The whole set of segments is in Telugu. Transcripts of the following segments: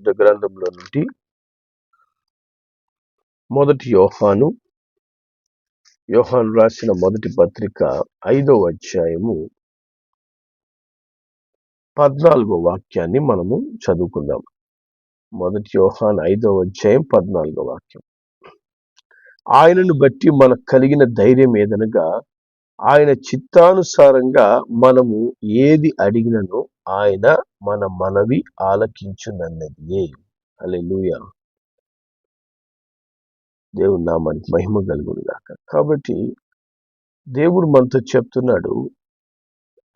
పరిశుద్ధ గ్రంథంలో నుండి మొదటి యోహాను యోహాను రాసిన మొదటి పత్రిక ఐదో అధ్యాయము పద్నాలుగో వాక్యాన్ని మనము చదువుకుందాం. మొదటి యోహాన్ ఐదో అధ్యాయం పద్నాలుగో వాక్యం. ఆయనను బట్టి మనకు కలిగిన ధైర్యం ఏదనగా ఆయన చిత్తానుసారంగా మనము ఏది అడిగినను ఆయన మన మనవి ఆలకించునన్నది లూయ దేవుడు నామానికి మహిమ కలుగును గాక. కాబట్టి దేవుడు మనతో చెప్తున్నాడు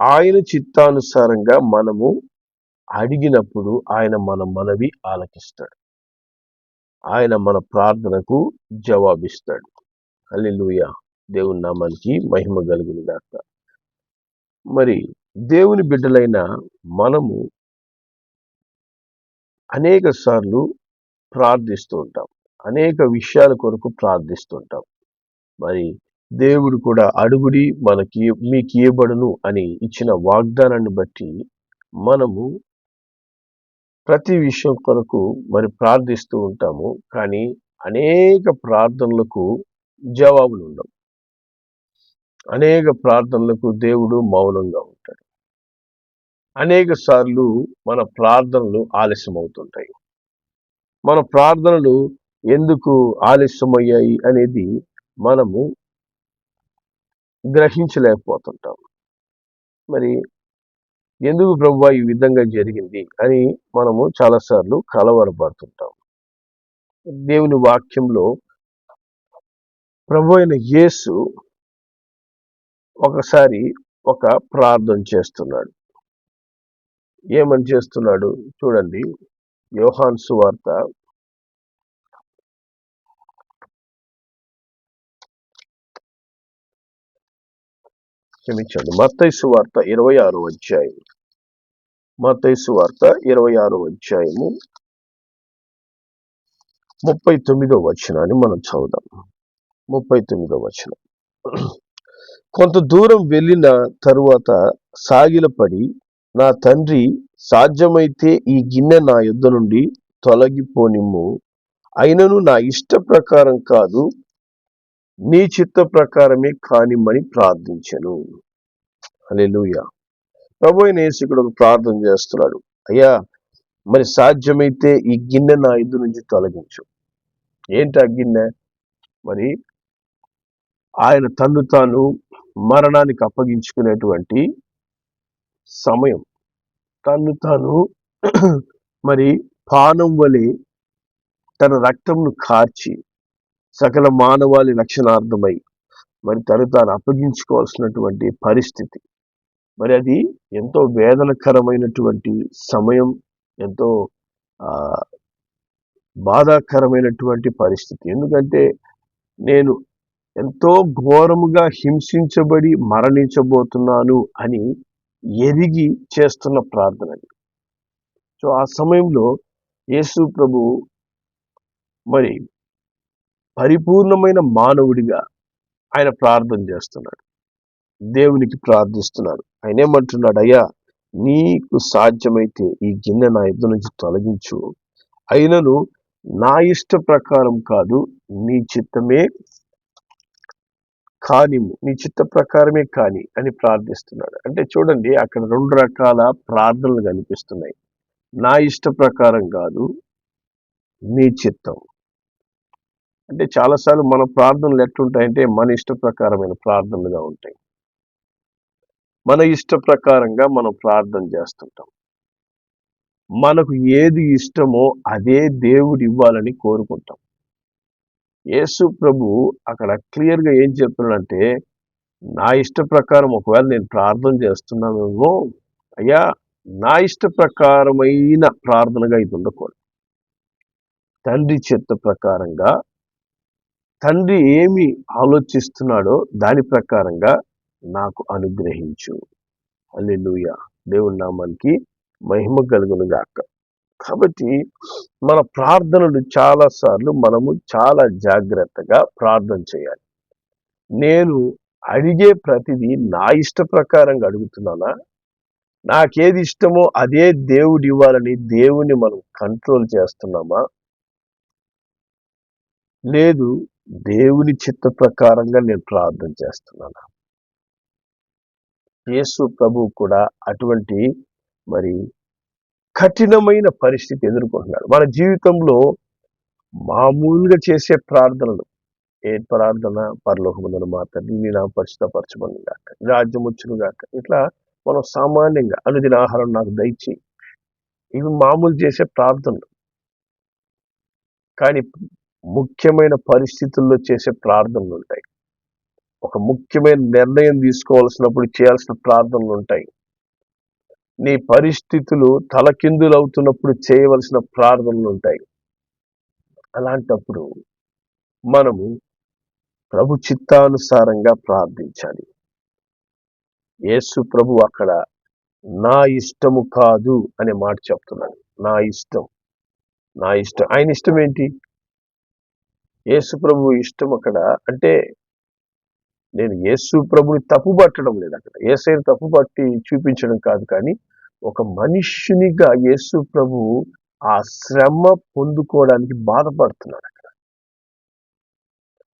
ఆయన చిత్తానుసారంగా మనము అడిగినప్పుడు ఆయన మన మనవి ఆలకిస్తాడు. ఆయన మన ప్రార్థనకు జవాబిస్తాడు. అల్లెలుయ దేవుని నామానికి మహిమ కలిగిన గాక. మరి దేవుని బిడ్డలైన మనము అనేక సార్లు ప్రార్థిస్తూ ఉంటాం. అనేక విషయాల కొరకు ప్రార్థిస్తుంటాం మరి దేవుడు కూడా అడుగుడి మనకి మీకు ఇవ్వబడును అని ఇచ్చిన వాగ్దానాన్ని బట్టి మనము ప్రతి విషయం కొరకు మరి ప్రార్థిస్తూ ఉంటాము. కానీ అనేక ప్రార్థనలకు జవాబులు ఉండవు అనేక ప్రార్థనలకు దేవుడు మౌనంగా ఉంటాడు. అనేక సార్లు మన ప్రార్థనలు ఆలస్యం అవుతుంటాయి మన ప్రార్థనలు ఎందుకు ఆలస్యమయ్యాయి అనేది మనము గ్రహించలేకపోతుంటాం. మరి ఎందుకు ప్రభు ఈ విధంగా జరిగింది అని మనము చాలాసార్లు కలవరపడుతుంటాం. దేవుని వాక్యంలో ప్రభు అయిన యేసు ఒకసారి ఒక ప్రార్థన చేస్తున్నాడు. ఏమని చేస్తున్నాడు చూడండి. యోహాన్ సువార్త క్షమించండి. మత్తైసు వార్త ఇరవై ఆరు అధ్యాయం మత్తైసు వార్త ఇరవై ఆరు అధ్యాయము. ముప్పై తొమ్మిదో వచనాన్ని మనం చదువుదాం. ముప్పై తొమ్మిదో వచనం. కొంత దూరం వెళ్ళిన తరువాత సాగిలపడి నా తండ్రి సాధ్యమైతే ఈ గిన్నె నా యుద్ధ నుండి తొలగిపోనిమ్ము. అయినను నా ఇష్ట ప్రకారం కాదు నీ చిత్త ప్రకారమే కానిమ్మని ప్రార్థించను. అలెలుయ ప్రభు అయిన ఇక్కడ ఒక ప్రార్థన చేస్తున్నాడు. అయ్యా మరి సాధ్యమైతే ఈ గిన్నె నా ఇద్దు నుంచి తొలగించు. ఏంటి ఆ గిన్నె? మరి ఆయన తను తాను మరణానికి అప్పగించుకునేటువంటి సమయం. తను తాను మరి పానం వలె తన రక్తంను కార్చి సకల మానవాళి లక్షణార్థమై మరి తను తాను అప్పగించుకోవాల్సినటువంటి పరిస్థితి. మరి అది ఎంతో వేదనకరమైనటువంటి సమయం ఎంతో బాధాకరమైనటువంటి పరిస్థితి. ఎందుకంటే నేను ఎంతో ఘోరముగా హింసించబడి మరణించబోతున్నాను అని ఎరిగి చేస్తున్న ప్రార్థన సో ఆ సమయంలో యేసు ప్రభు మరి పరిపూర్ణమైన మానవుడిగా ఆయన ప్రార్థన చేస్తున్నాడు. దేవునికి ప్రార్థిస్తున్నాడు. ఆయన ఏమంటున్నాడు అయ్యా నీకు సాధ్యమైతే ఈ గిన్నె నా యుద్ధ నుంచి తొలగించు. అయినను నా ఇష్ట ప్రకారం కాదు నీ చిత్తమే కానిము నీ చిత్త ప్రకారమే కాని అని ప్రార్థిస్తున్నాడు. అంటే చూడండి అక్కడ రెండు రకాల ప్రార్థనలు కనిపిస్తున్నాయి. నా ఇష్ట ప్రకారం కాదు నీ చిత్తం. అంటే చాలాసార్లు మన ప్రార్థనలు ఎట్లుంటాయంటే మన ఇష్ట ప్రకారమైన ప్రార్థనలుగా ఉంటాయి. మన ఇష్ట ప్రకారంగా మనం ప్రార్థన చేస్తుంటాం. మనకు ఏది ఇష్టమో అదే దేవుడు ఇవ్వాలని కోరుకుంటాం. యేసు ప్రభు అక్కడ క్లియర్గా ఏం చెప్తున్నాడంటే నా ఇష్ట ప్రకారం ఒకవేళ నేను ప్రార్థన చేస్తున్నానేమో అయ్యా నా ఇష్ట ప్రకారమైన ప్రార్థనగా ఇది ఉండకూడదు. తండ్రి చిత్త ప్రకారంగా తండ్రి ఏమి ఆలోచిస్తున్నాడో దాని ప్రకారంగా నాకు అనుగ్రహించు. అల్లెలుయ దేవుడి నామానికి మహిమ కలుగునుగాక. కాబట్టి మన ప్రార్థనలు చాలాసార్లు మనము చాలా జాగ్రత్తగా ప్రార్థన చేయాలి. నేను అడిగే ప్రతిదీ నా ఇష్ట ప్రకారంగా అడుగుతున్నానా? నాకేది ఇష్టమో అదే దేవుడు ఇవ్వాలని దేవుని మనం కంట్రోల్ చేస్తున్నామా? లేదు దేవుని చిత్త ప్రకారంగా నేను ప్రార్థన చేస్తున్నాను? యేసు ప్రభు కూడా అటువంటి మరి కఠినమైన పరిస్థితి ఎదుర్కొంటున్నాడు. మన జీవితంలో మామూలుగా చేసే ప్రార్థనలు ఏ ప్రార్థన పరలోకముందని మాత్రం నీ నా పరిశుద్ధపరచమని గాక రాజ్యం వచ్చును గాక ఇట్లా మనం సామాన్యంగా అనుదిన ఆహారం నాకు దయచి ఇవి మామూలు చేసే ప్రార్థనలు. కానీ ముఖ్యమైన పరిస్థితుల్లో చేసే ప్రార్థనలు ఉంటాయి. ఒక ముఖ్యమైన నిర్ణయం తీసుకోవాల్సినప్పుడు చేయాల్సిన ప్రార్థనలు ఉంటాయి. నీ పరిస్థితులు తలకిందులు అవుతున్నప్పుడు చేయవలసిన ప్రార్థనలు ఉంటాయి. అలాంటప్పుడు మనము ప్రభు చిత్తానుసారంగా ప్రార్థించాలి. యేసు ప్రభు అక్కడ నా ఇష్టము కాదు అనే మాట చెప్తున్నాడు. నా ఇష్టం. నా ఇష్టం. ఆయన ఇష్టం ఏంటి? యేసు ప్రభు ఇష్టం అక్కడ అంటే నేను యేసు ప్రభుని తప్పు పట్టడం లేదు అక్కడ. ఏసైని తప్పు పట్టి చూపించడం కాదు కానీ ఒక మనుష్యునిగా యేసు ప్రభు ఆ శ్రమ పొందుకోవడానికి బాధపడుతున్నాడు అక్కడ.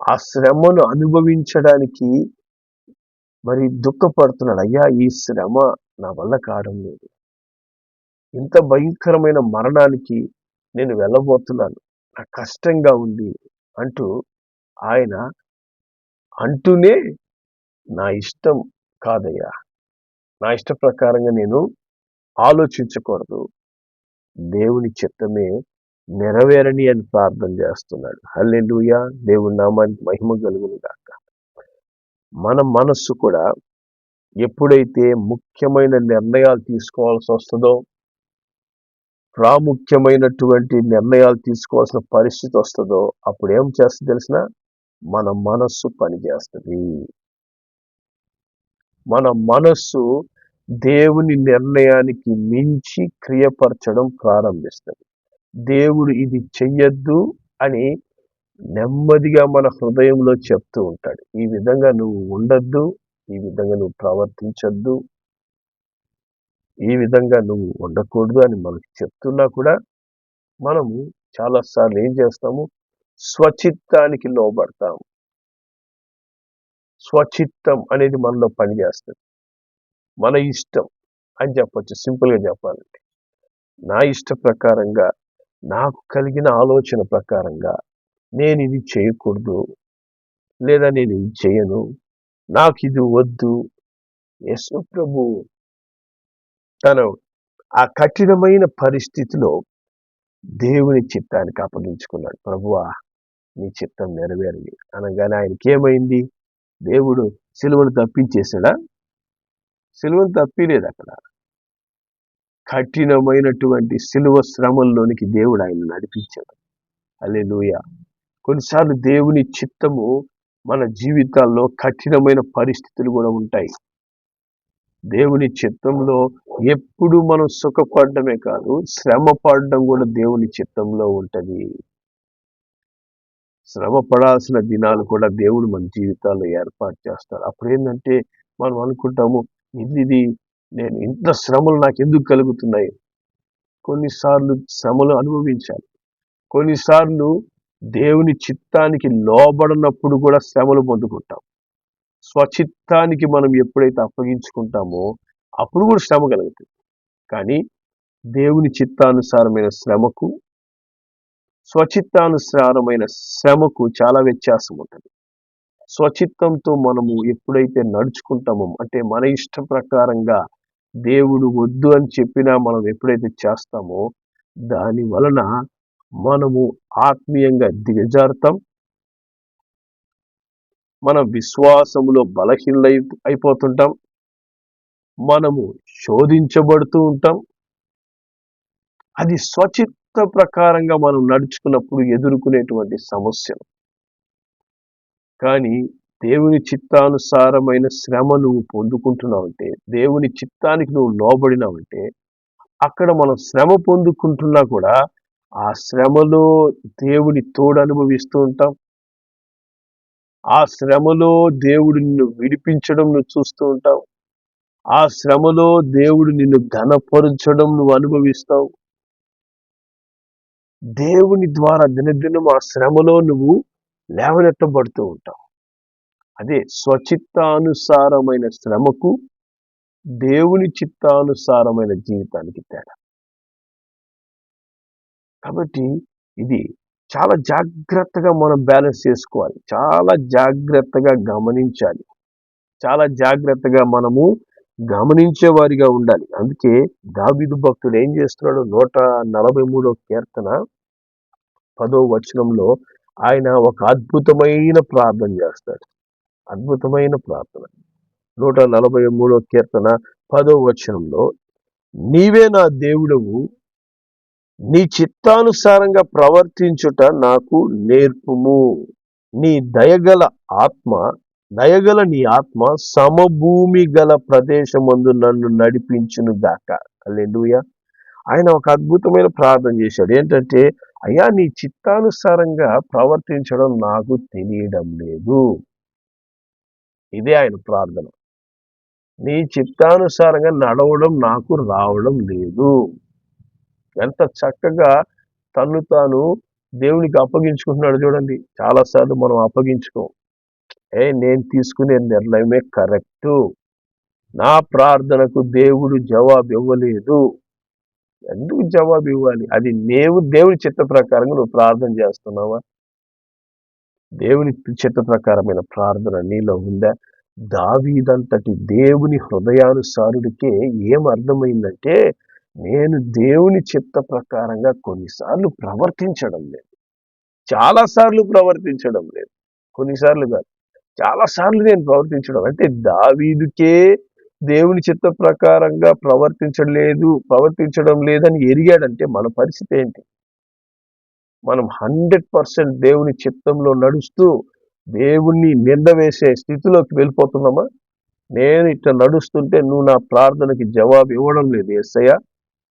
ఆ శ్రమను అనుభవించడానికి మరి దుఃఖపడుతున్నాడు. అయ్యా ఈ శ్రమ నా వల్ల కావడం లేదు. ఇంత భయంకరమైన మరణానికి నేను వెళ్ళబోతున్నాను. నాకు కష్టంగా ఉంది అంటూ ఆయన అంటూనే నా ఇష్టం కాదయ్యా. నా ఇష్ట ప్రకారంగా నేను ఆలోచించకూడదు. దేవుని చిత్తమే నెరవేరని అని ప్రార్థన చేస్తున్నాడు. హల్లెలూయా. దేవుని నామానికి మహిమ కలుగును కాక మన మనస్సు కూడా ఎప్పుడైతే ముఖ్యమైన నిర్ణయాలు తీసుకోవాల్సి వస్తుందో ప్రాముఖ్యమైనటువంటి నిర్ణయాలు తీసుకోవాల్సిన పరిస్థితి వస్తుందో అప్పుడు ఏం చేస్తుంది తెలిసిన? మన మనస్సు పనిచేస్తుంది. మన మనస్సు దేవుని నిర్ణయానికి మించి క్రియపరచడం ప్రారంభిస్తుంది. దేవుడు ఇది చెయ్యొద్దు అని నెమ్మదిగా మన హృదయంలో చెప్తూ ఉంటాడు. ఈ విధంగా నువ్వు ఉండొద్దు ఈ విధంగా నువ్వు ప్రవర్తించొద్దు ఈ విధంగా నువ్వు ఉండకూడదు అని మనకి చెప్తున్నా కూడా మనము చాలాసార్లు ఏం చేస్తాము? స్వచిత్తానికి లోబడతాం. స్వచిత్తం అనేది మనలో పనిచేస్తుంది. మన ఇష్టం అని చెప్పొచ్చు. సింపుల్గా చెప్పాలంటే. నా ఇష్ట ప్రకారంగా నాకు కలిగిన ఆలోచన ప్రకారంగా నేను ఇది చేయకూడదు లేదా నేను ఇది చేయను. నాకు ఇది వద్దు. యశు ప్రభు తను ఆ కఠినమైన పరిస్థితిలో దేవుని చిత్తానికి అప్పగించుకున్నాడు. ప్రభువా నీ చిత్తం నెరవేరింది. అనగానే ఆయనకి ఏమైంది దేవుడు సిలువను తప్పించేశాడా? సిలువను తప్పిలేదు అక్కడ. కఠినమైనటువంటి సిలువ శ్రమంలోనికి దేవుడు ఆయన నడిపించాడు. అలే కొన్నిసార్లు దేవుని చిత్తము మన జీవితాల్లో కఠినమైన పరిస్థితులు కూడా ఉంటాయి. దేవుని చిత్తంలో ఎప్పుడు మనం సుఖపడడమే కాదు శ్రమ పడడం కూడా దేవుని చిత్తంలో ఉంటుంది. శ్రమ పడాల్సిన దినాలు కూడా దేవుడు మన జీవితాల్లో ఏర్పాటు చేస్తారు. అప్పుడు ఏంటంటే మనం అనుకుంటాము ఇది ఇది నేను ఇంత శ్రమలు నాకు ఎందుకు కలుగుతున్నాయి? కొన్నిసార్లు శ్రమలు అనుభవించాలి. కొన్నిసార్లు దేవుని చిత్తానికి లోబడినప్పుడు కూడా శ్రమలు పొందుకుంటాం. స్వచిత్తానికి మనం ఎప్పుడైతే అప్పగించుకుంటామో అప్పుడు కూడా శ్రమ కలుగుతుంది. కానీ దేవుని చిత్తానుసారమైన శ్రమకు స్వచిత్తానుసారమైన శ్రమకు చాలా వ్యత్యాసం ఉంటుంది. స్వచిత్తంతో మనము ఎప్పుడైతే నడుచుకుంటామో అంటే మన ఇష్ట ప్రకారంగా దేవుడు వద్దు అని చెప్పినా మనం ఎప్పుడైతే చేస్తామో దాని వలన మనము ఆత్మీయంగా దిగజారుతాం. మన విశ్వాసములో బలహీనై అయిపోతుంటాం. మనము శోధించబడుతూ ఉంటాం. అది స్వచిత్ చిత్త ప్రకారంగా మనం నడుచుకున్నప్పుడు ఎదుర్కొనేటువంటి సమస్యలు. కానీ దేవుని చిత్తానుసారమైన శ్రమ నువ్వు పొందుకుంటున్నావంటే దేవుని చిత్తానికి నువ్వు లోబడినావంటే అక్కడ మనం శ్రమ పొందుకుంటున్నా కూడా ఆ శ్రమలో దేవుని తోడు అనుభవిస్తూ ఉంటాం. ఆ శ్రమలో దేవుడు నిన్ను విడిపించడం నువ్వు చూస్తూ ఉంటావు. ఆ శ్రమలో దేవుడు నిన్ను ఘనపరచడం నువ్వు అనుభవిస్తావు. దేవుని ద్వారా దినదినం ఆ శ్రమలో నువ్వు లేవనెత్తబడుతూ ఉంటావు. అదే స్వచిత్తానుసారమైన శ్రమకు దేవుని చిత్తానుసారమైన జీవితానికి తేడా. కాబట్టి ఇది చాలా జాగ్రత్తగా మనం బ్యాలెన్స్ చేసుకోవాలి. చాలా జాగ్రత్తగా గమనించాలి. చాలా జాగ్రత్తగా మనము గమనించేవారిగా ఉండాలి. అందుకే దావిదు భక్తుడు ఏం చేస్తున్నాడు? నూట నలభై మూడో కీర్తన పదో వచనంలో ఆయన ఒక అద్భుతమైన ప్రార్థన చేస్తాడు. అద్భుతమైన ప్రార్థన. నూట నలభై మూడో కీర్తన పదో వచనంలో నీవే నా దేవుడవు నీ చిత్తానుసారంగా ప్రవర్తించుట నాకు నేర్పుము. నీ దయగల ఆత్మ దయగల నీ ఆత్మ సమభూమి గల ప్రదేశమందు నన్ను నడిపించును గాక అల్లెలుయ ఆయన ఒక అద్భుతమైన ప్రార్థన చేశాడు. ఏంటంటే అయ్యా నీ చిత్తానుసారంగా ప్రవర్తించడం నాకు తెలియడం లేదు. ఇదే ఆయన ప్రార్థన. నీ చిత్తానుసారంగా నడవడం నాకు రావడం లేదు. ఎంత చక్కగా తను తాను దేవునికి అప్పగించుకుంటున్నాడు చూడండి. చాలాసార్లు మనం అప్పగించుకోం. ఏ నేను తీసుకునే నిర్ణయమే కరెక్టు. నా ప్రార్థనకు దేవుడు జవాబు ఇవ్వలేదు ఎందుకు జవాబు ఇవ్వాలి? అది నేవు దేవుని చిత్త ప్రకారంగా నువ్వు ప్రార్థన చేస్తున్నావా? దేవుని చిత్త ప్రకారమైన ప్రార్థన నీలో ఉందా? దావీదంతటి దేవుని హృదయానుసారుడికే ఏం అర్థమైందంటే నేను దేవుని చిత్త ప్రకారంగా కొన్నిసార్లు ప్రవర్తించడం లేదు. చాలాసార్లు ప్రవర్తించడం లేదు. కొన్నిసార్లు కాదు. చాలాసార్లు నేను ప్రవర్తించడం అంటే దావీదుకే దేవుని చిత్త ప్రకారంగా ప్రవర్తించలేదు ప్రవర్తించడం లేదని ఎరిగాడంటే మన పరిస్థితి ఏంటి? మనం హండ్రెడ్ పర్సెంట్ దేవుని చిత్తంలో నడుస్తూ దేవుణ్ణి నింద వేసే స్థితిలోకి వెళ్ళిపోతున్నామా? నేను ఇట్లా నడుస్తుంటే నువ్వు నా ప్రార్థనకి జవాబు ఇవ్వడం లేదు ఎస్సయ్య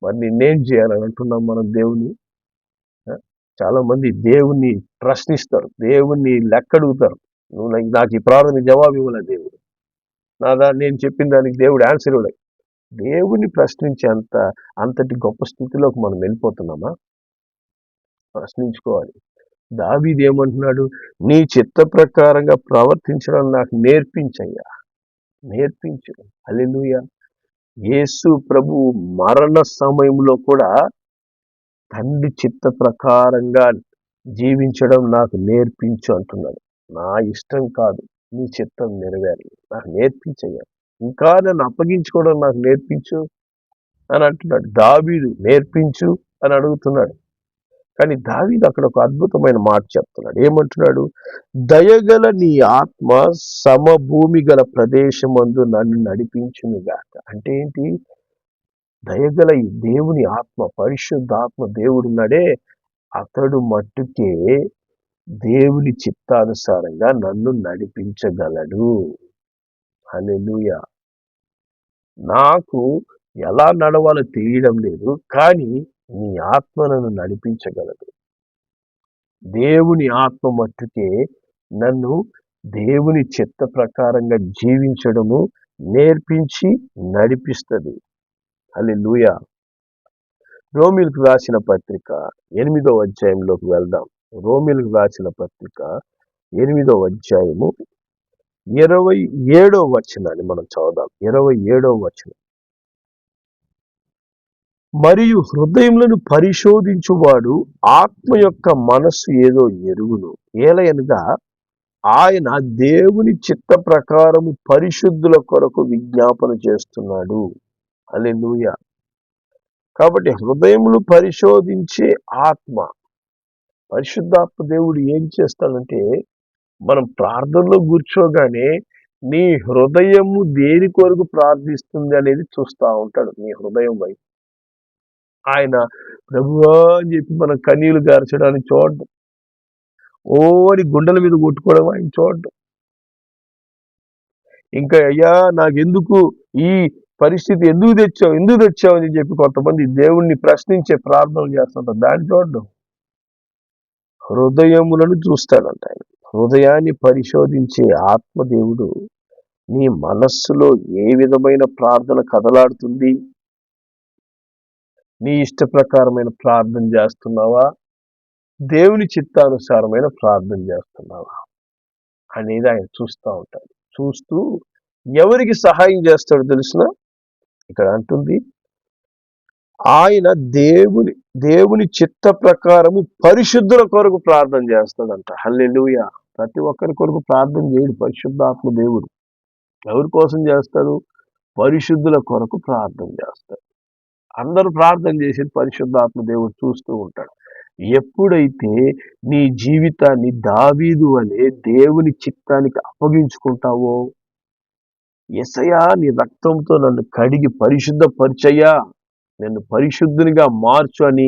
మరి నిన్నేం చేయాలని అంటున్నాం మనం దేవుని. చాలా మంది దేవుణ్ణి ప్రశ్నిస్తారు దేవుణ్ణి లెక్కడుగుతారు. నువ్వు నాకు ఈ ప్రార్థన జవాబు ఇవ్వలేదు దేవుడు. నాదా నేను చెప్పిన దానికి దేవుడు ఆన్సర్ ఇవ్వలేదు. దేవుని ప్రశ్నించే అంత అంతటి గొప్ప స్థితిలోకి మనం వెళ్ళిపోతున్నామా? ప్రశ్నించుకోవాలి. దావీది ఏమంటున్నాడు? నీ చిత్త ప్రకారంగా ప్రవర్తించడం నాకు నేర్పించయ్యా. నేర్పించు. అల్లెలుయ యేసు ప్రభు మరణ సమయంలో కూడా తండ్రి చిత్త ప్రకారంగా జీవించడం నాకు నేర్పించు అంటున్నాడు. నా ఇష్టం కాదు. నీ చిత్తం నెరవేరు నాకు నేర్పించయ్యా. ఇంకా నన్ను అప్పగించుకోవడం నాకు నేర్పించు అని అంటున్నాడు. దావీదు నేర్పించు అని అడుగుతున్నాడు. కానీ దావీదు అక్కడ ఒక అద్భుతమైన మాట చెప్తున్నాడు. ఏమంటున్నాడు? దయగల నీ ఆత్మ సమభూమి గల ప్రదేశమందు నన్ను నడిపించునుగాక అంటే ఏంటి? దయగల ఈ దేవుని ఆత్మ పరిశుద్ధాత్మ దేవుడున్నాడే. అతడు మట్టుకే దేవుని చిత్తానుసారంగా నన్ను నడిపించగలడు. అలెలుయ నాకు ఎలా నడవాలో తెలియడం లేదు కానీ నీ ఆత్మ నన్ను నడిపించగలదు. దేవుని ఆత్మ మట్టుకే నన్ను దేవుని చిత్త ప్రకారంగా జీవించడము నేర్పించి నడిపిస్తుంది. అల్లి లూయ రోమిల్కు రాసిన పత్రిక ఎనిమిదో అధ్యాయంలోకి వెళ్దాం. రోమిల్కి రాసిన పత్రిక ఎనిమిదో అధ్యాయము ఇరవై ఏడో వచనాన్ని మనం చదవాలి ఇరవై ఏడో వచనం. మరియు హృదయములను పరిశోధించువాడు ఆత్మ యొక్క మనస్సు ఏదో ఎరుగును. ఏలయనగా ఆయన దేవుని చిత్త ప్రకారము పరిశుద్ధుల కొరకు విజ్ఞాపన చేస్తున్నాడు. అలెలుయ కాబట్టి హృదయములు పరిశోధించే ఆత్మ పరిశుద్ధాత్మ దేవుడు ఏం చేస్తాడంటే మనం ప్రార్థనలో కూర్చోగానే నీ హృదయము దేని కొరకు ప్రార్థిస్తుంది అనేది చూస్తూ ఉంటాడు నీ హృదయం వైపు. ఆయన ప్రభువా అని చెప్పి మనం కన్నీలు గార్చడానికి చూడడం ఓరి గుండెల మీద కొట్టుకోవడం ఆయన చూడడం ఇంకా అయ్యా నాకెందుకు ఈ పరిస్థితి ఎందుకు తెచ్చావు ఎందుకు తెచ్చావు అని చెప్పి కొంతమంది దేవుణ్ణి ప్రశ్నించే ప్రార్థనలు చేస్తుంటారు. దాన్ని చూడడం. హృదయములను చూస్తాడంట ఆయన. హృదయాన్ని పరిశోధించే ఆత్మదేవుడు నీ మనస్సులో ఏ విధమైన ప్రార్థన కదలాడుతుంది? నీ ఇష్ట ప్రకారమైన ప్రార్థన చేస్తున్నావా? దేవుని చిత్తానుసారమైన ప్రార్థన చేస్తున్నావా? అనేది ఆయన చూస్తూ ఉంటాడు. చూస్తూ ఎవరికి సహాయం చేస్తాడో తెలిసిన ఇక్కడ అంటుంది ఆయన దేవుని దేవుని చిత్త ప్రకారము పరిశుద్ధుల కొరకు ప్రార్థన చేస్తాడంట. హల్లెలుయ. ప్రతి ఒక్కరి కొరకు ప్రార్థన చేయడు పరిశుద్ధాత్మ దేవుడు. ఎవరి కోసం చేస్తాడు? పరిశుద్ధుల కొరకు ప్రార్థన చేస్తాడు. అందరూ ప్రార్థన చేసి పరిశుద్ధాత్మ దేవుడు చూస్తూ ఉంటాడు. ఎప్పుడైతే నీ జీవితాన్ని దావీదు అనే దేవుని చిత్తానికి అప్పగించుకుంటావో ఎసయా నీ రక్తంతో నన్ను కడిగి పరిశుద్ధ పరిచయా నన్ను పరిశుద్ధునిగా మార్చు అని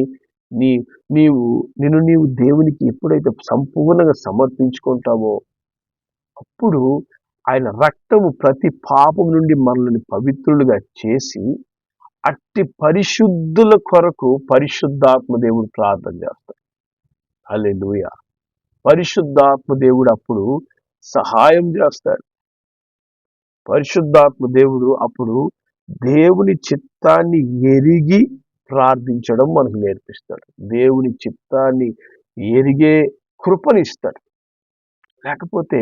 నీ నీవు నిన్ను నీవు దేవునికి ఎప్పుడైతే సంపూర్ణంగా సమర్పించుకుంటావో అప్పుడు ఆయన రక్తము ప్రతి పాపం నుండి మనల్ని పవిత్రులుగా చేసి అట్టి పరిశుద్ధుల కొరకు పరిశుద్ధాత్మ దేవుడు ప్రార్థన చేస్తాడు. అల్లెలుయ పరిశుద్ధాత్మ దేవుడు అప్పుడు సహాయం చేస్తాడు. పరిశుద్ధాత్మ దేవుడు అప్పుడు దేవుని చిత్తాన్ని ఎరిగి ప్రార్థించడం మనకు నేర్పిస్తాడు. దేవుని చిత్తాన్ని ఎరిగే కృపనిస్తాడు. లేకపోతే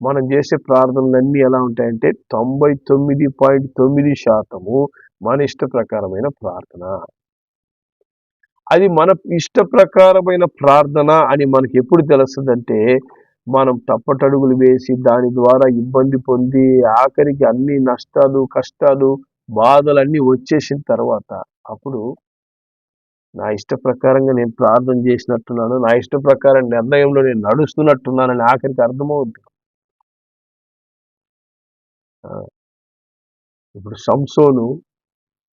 మనం చేసే ప్రార్థనలన్నీ ఎలా ఉంటాయంటే తొంభై తొమ్మిది పాయింట్ తొమ్మిది శాతము మన ఇష్ట ప్రకారమైన ప్రార్థన. అది మన ఇష్ట ప్రకారమైన ప్రార్థన అని మనకి ఎప్పుడు తెలుస్తుందంటే మనం తప్పటడుగులు వేసి దాని ద్వారా ఇబ్బంది పొంది ఆఖరికి అన్ని నష్టాలు కష్టాలు బాధలన్నీ వచ్చేసిన తర్వాత అప్పుడు నా ఇష్ట ప్రకారంగా నేను ప్రార్థన చేసినట్టున్నాను నా ఇష్ట ప్రకారం నిర్ణయంలో నేను నడుస్తున్నట్టున్నానని ఆఖరికి అర్థమవుద్ది. ఇప్పుడు సంసోను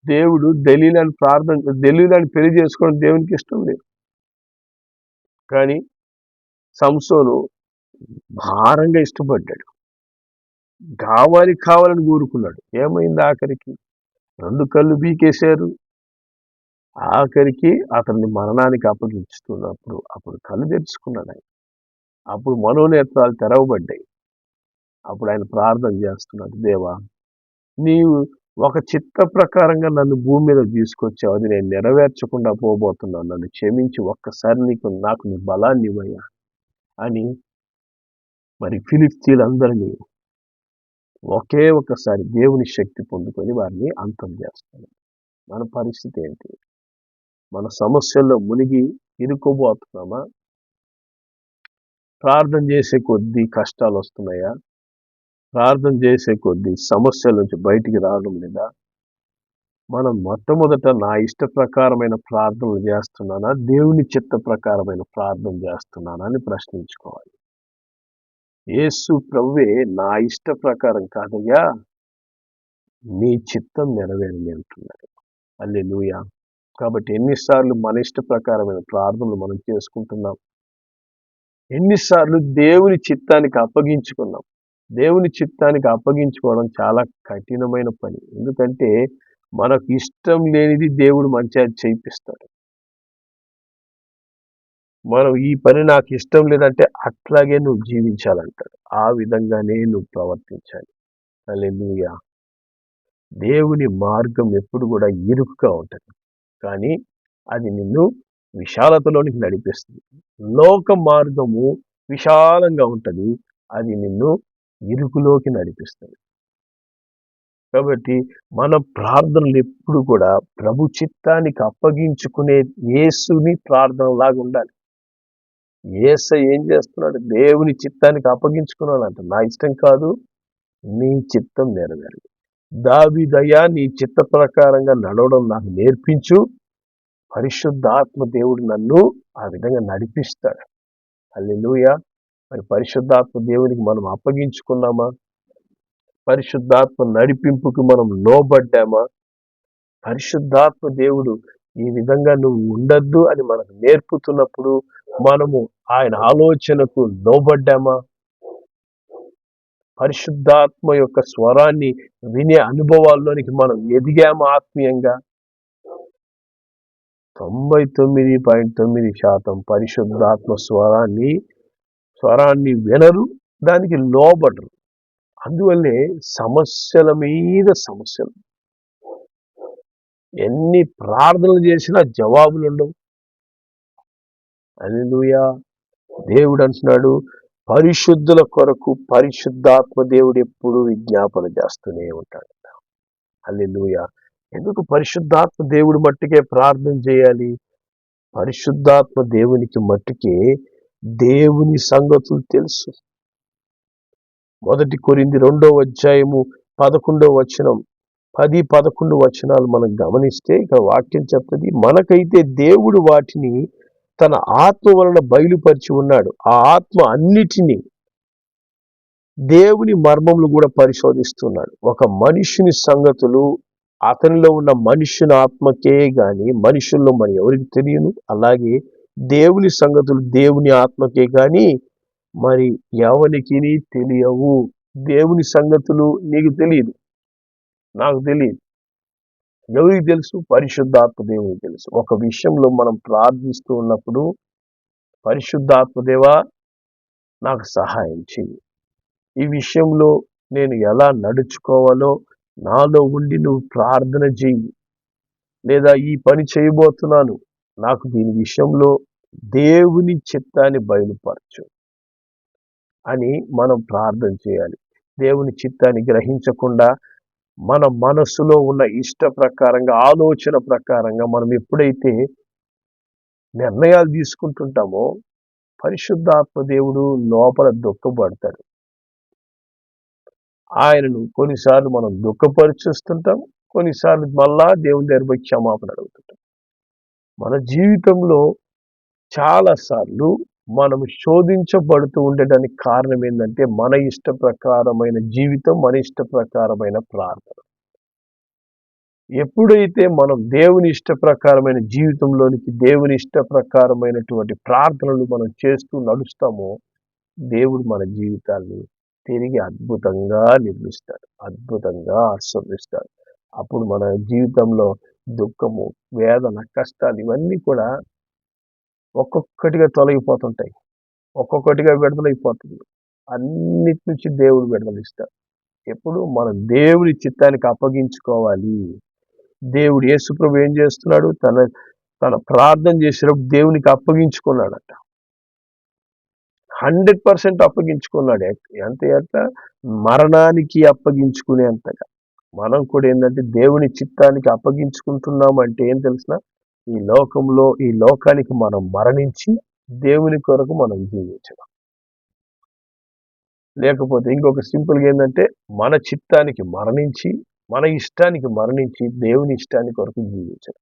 దేవుడు దలీలని ప్రార్థన దలీలని పెళ్ళి చేసుకోవడం దేవునికి ఇష్టం లేదు. కానీ సంసోను భారంగా ఇష్టపడ్డాడు. కావాలి కావాలని కోరుకున్నాడు ఏమైంది ఆఖరికి? రెండు కళ్ళు బీకేశారు ఆఖరికి అతన్ని మరణానికి అప్పగించుతున్నప్పుడు అప్పుడు కళ్ళు తెరుచుకున్నాడు ఆయన. అప్పుడు మనోనేత్రాలు తెరవబడ్డాయి. అప్పుడు ఆయన ప్రార్థన చేస్తున్నాడు దేవా నీవు ఒక చిత్త ప్రకారంగా నన్ను భూమి మీద తీసుకొచ్చావు. అది నేను నెరవేర్చకుండా పోబోతున్నాను. నన్ను క్షమించి ఒక్కసారి నీకు నాకు నీ బలాన్ని ఇవ్వయ్యా అని మరి ఫిలిస్తీన్లందరినీ ఒకే ఒకసారి దేవుని శక్తి పొందుకొని వారిని అంతం చేస్తాడు. మన పరిస్థితి ఏంటి? మన సమస్యల్లో మునిగి ఇరుకోబోతున్నామా ప్రార్థన చేసే కొద్దీ కష్టాలు వస్తున్నాయా? ప్రార్థన చేసే కొద్దీ సమస్యల నుంచి బయటికి రావడం లేదా? మనం మొట్టమొదట నా ఇష్ట ప్రకారమైన ప్రార్థనలు చేస్తున్నానా? దేవుని చిత్త ప్రకారమైన ప్రార్థన చేస్తున్నానా అని ప్రశ్నించుకోవాలి. యేసు ప్రవ్వే నా ఇష్ట ప్రకారం కాదయ్యా నీ చిత్తం నెరవేరింది అంటున్నాడు. అల్లెలుయా కాబట్టి ఎన్నిసార్లు మన ఇష్ట ప్రకారమైన ప్రార్థనలు మనం చేసుకుంటున్నాం? ఎన్నిసార్లు దేవుని చిత్తానికి అప్పగించుకున్నాం? దేవుని చిత్తానికి అప్పగించుకోవడం చాలా కఠినమైన పని. ఎందుకంటే మనకు ఇష్టం లేనిది దేవుడు మంచిగా చేయిస్తాడు మనం ఈ పని నాకు ఇష్టం లేదంటే అట్లాగే నువ్వు జీవించాలంటాడు. ఆ విధంగానే నువ్వు ప్రవర్తించాలి. అలెలుయా దేవుని మార్గం ఎప్పుడు కూడా ఇరుకుగా ఉంటుంది. కానీ అది నిన్ను విశాలతలోనికి నడిపిస్తుంది. లోక మార్గము విశాలంగా ఉంటుంది. అది నిన్ను ఇరుకులోకి నడిపిస్తుంది. కాబట్టి మన ప్రార్థనలు ఎప్పుడు కూడా ప్రభు చిత్తానికి అప్పగించుకునే యేసుని ప్రార్థనలాగా ఉండాలి. ఏస ఏం చేస్తున్నాడు? దేవుని చిత్తానికి అప్పగించుకున్నాడంట. నా ఇష్టం కాదు నీ చిత్తం నెరవేరు దావిదయా నీ చిత్త ప్రకారంగా నడవడం నాకు నేర్పించు. పరిశుద్ధాత్మ దేవుడు నన్ను ఆ విధంగా నడిపిస్తాడు. అల్లెలుయ మరి పరిశుద్ధాత్మ దేవునికి మనం అప్పగించుకున్నామా? పరిశుద్ధాత్మ నడిపింపుకి మనం లోబడ్డామా? పరిశుద్ధాత్మ దేవుడు ఈ విధంగా నువ్వు ఉండద్దు అని మనకు నేర్పుతున్నప్పుడు మనము ఆయన ఆలోచనకు లోబడ్డామా? పరిశుద్ధాత్మ యొక్క స్వరాన్ని వినే అనుభవాల్లోనికి మనం ఎదిగామా ఆత్మీయంగా? తొంభై తొమ్మిది పాయింట్ తొమ్మిది శాతం పరిశుద్ధాత్మ స్వరాన్ని స్వరాన్ని వినరు దానికి లోబడరు. అందువల్లే సమస్యల మీద సమస్యలు. ఎన్ని ప్రార్థనలు చేసినా జవాబులు ఉండవు అల్లెలూయా దేవుడు అంటున్నాడు పరిశుద్ధుల కొరకు పరిశుద్ధాత్మ దేవుడు ఎప్పుడు విజ్ఞాపన చేస్తూనే ఉంటాడు. అల్లెలూయా ఎందుకు పరిశుద్ధాత్మ దేవుడు మట్టుకే ప్రార్థన చేయాలి? పరిశుద్ధాత్మ దేవునికి మట్టుకే దేవుని సంగతులు తెలుసు. మొదటి కొరింది రెండో అధ్యాయము పదకొండో వచనం. పది పదకొండు వచనాలు మనం గమనిస్తే ఇక వాక్యం చెప్తుంది మనకైతే దేవుడు వాటిని తన ఆత్మ వలన బయలుపరిచి ఉన్నాడు. ఆ ఆత్మ అన్నిటినీ దేవుని మర్మములు కూడా పరిశోధిస్తున్నాడు. ఒక మనుషుని సంగతులు అతనిలో ఉన్న మనుషుని ఆత్మకే కానీ మనుషుల్లో మరి ఎవరికి తెలియను అలాగే దేవుని సంగతులు దేవుని ఆత్మకే కానీ మరి ఎవరికి తెలియవు. దేవుని సంగతులు నీకు తెలియదు. నాకు తెలియదు ఎవరికి తెలుసు? పరిశుద్ధాత్మ దేవునికి తెలుసు. ఒక విషయంలో మనం ప్రార్థిస్తూ ఉన్నప్పుడు పరిశుద్ధాత్మదేవా నాకు సహాయం చేయి ఈ విషయంలో నేను ఎలా నడుచుకోవాలో నాలో ఉండి నువ్వు ప్రార్థన చెయ్యి. లేదా ఈ పని చేయబోతున్నాను. నాకు దీని విషయంలో దేవుని చిత్తాన్ని బయలుపరచు అని మనం ప్రార్థన చేయాలి. దేవుని చిత్తాన్ని గ్రహించకుండా మన మనస్సులో ఉన్న ఇష్ట ప్రకారంగా ఆలోచన ప్రకారంగా మనం ఎప్పుడైతే నిర్ణయాలు తీసుకుంటుంటామో పరిశుద్ధాత్మ దేవుడు లోపల దుఃఖపడతాడు. ఆయనను కొన్నిసార్లు మనం దుఃఖపరిచేస్తుంటాం కొన్నిసార్లు మళ్ళా దేవుని దగ్గర క్షమాపణ అడుగుతుంటాం. మన జీవితంలో చాలాసార్లు మనం శోధించబడుతూ ఉండడానికి కారణం ఏంటంటే మన ఇష్ట ప్రకారమైన జీవితం మన ఇష్ట ప్రకారమైన ప్రార్థన. ఎప్పుడైతే మనం దేవుని ఇష్ట ప్రకారమైన జీవితంలోనికి దేవుని ఇష్ట ప్రకారమైనటువంటి ప్రార్థనలు మనం చేస్తూ నడుస్తామో దేవుడు మన జీవితాన్ని తిరిగి అద్భుతంగా నిర్మిస్తాడు అద్భుతంగా ఆస్వాదిస్తాడు. అప్పుడు మన జీవితంలో దుఃఖము వేదన కష్టాలు ఇవన్నీ కూడా ఒక్కొక్కటిగా తొలగిపోతుంటాయి. ఒక్కొక్కటిగా విడుదలైపోతుంది అన్నిటి నుంచి దేవుడు విడుదలిస్తాడు ఎప్పుడు? మన దేవుని చిత్తానికి అప్పగించుకోవాలి. దేవుడు యేసుప్రభు ఏం చేస్తున్నాడు? తన తన ప్రార్థన చేసినప్పుడు దేవునికి అప్పగించుకున్నాడట. Hundred percent అప్పగించుకున్నాడు. ఎంత ఎంత? మరణానికి అప్పగించుకునేంతగా మనం కూడా ఏంటంటే దేవుని చిత్తానికి అప్పగించుకుంటున్నాం అంటే ఏం తెలిసిన? ఈ లోకంలో ఈ లోకానికి మనం మరణించి దేవుని కొరకు మనం జీవించడం. లేకపోతే ఇంకొక సింపుల్గా ఏంటంటే మన చిత్తానికి మరణించి మన ఇష్టానికి మరణించి దేవుని ఇష్టాన్ని కొరకు జీవించడం.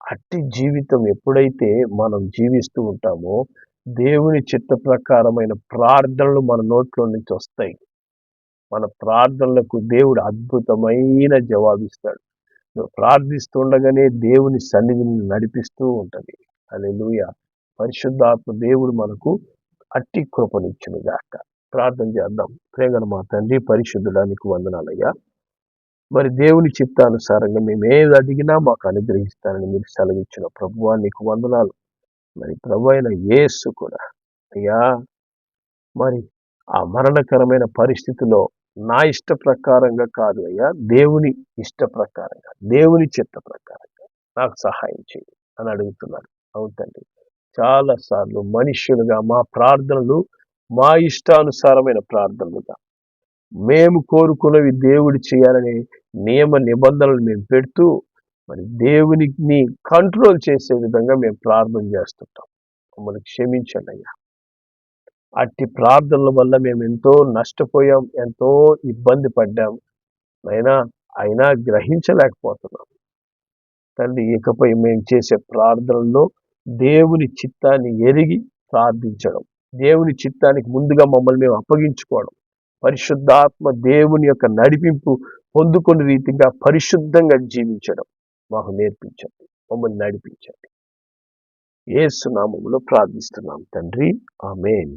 అట్టి జీవితం ఎప్పుడైతే మనం జీవిస్తూ ఉంటామో దేవుని చిత్త ప్రకారమైన ప్రార్థనలు మన నోట్లో నుంచి వస్తాయి. మన ప్రార్థనలకు దేవుడు అద్భుతమైన జవాబిస్తాడు. ప్రార్థిస్తుండగానే దేవుని సన్నిధిని నడిపిస్తూ ఉంటుంది. లూయ పరిశుద్ధాత్మ దేవుడు మనకు అట్టి కృపనిచ్చును గాక ప్రార్థన చేద్దాం. ప్రేగల మా తండ్రి పరిశుద్ధుడానికి వందనాలయ్యా. మరి దేవుని చిత్తానుసారంగా మేము ఏది అడిగినా మాకు అనుగ్రహిస్తానని మీరు సెలవిచ్చిన ప్రభువా నీకు వందనాలు. మరి ప్రభు అయిన యేసు కూడా. అయ్యా మరి ఆ మరణకరమైన పరిస్థితిలో నా ఇష్ట ప్రకారంగా కాదు అయ్యా దేవుని ఇష్ట ప్రకారంగా దేవుని చిత్త ప్రకారంగా నాకు సహాయం చేయి అని అడుగుతున్నాడు. అవుతండి చాలాసార్లు మనుష్యులుగా మా ప్రార్థనలు మా ఇష్టానుసారమైన ప్రార్థనలుగా మేము కోరుకున్నవి దేవుడు చేయాలనే నియమ నిబంధనలు మేము పెడుతూ మరి దేవునిని కంట్రోల్ చేసే విధంగా మేము ప్రార్థన చేస్తుంటాం. మమ్మల్ని క్షమించండి అయ్యా. అట్టి ప్రార్థనల వల్ల మేము ఎంతో నష్టపోయాం ఎంతో ఇబ్బంది పడ్డాం. అయినా అయినా గ్రహించలేకపోతున్నాం. తండ్రి ఇకపై మేము చేసే ప్రార్థనల్లో దేవుని చిత్తాన్ని ఎరిగి ప్రార్థించడం దేవుని చిత్తానికి ముందుగా మమ్మల్ని మేము అప్పగించుకోవడం పరిశుద్ధాత్మ దేవుని యొక్క నడిపింపు పొందుకుని రీతిగా పరిశుద్ధంగా జీవించడం మాకు నేర్పించండి మమ్మల్ని నడిపించండి. ఏసునామంలో ప్రార్థిస్తున్నాం తండ్రి. ఆమెన్.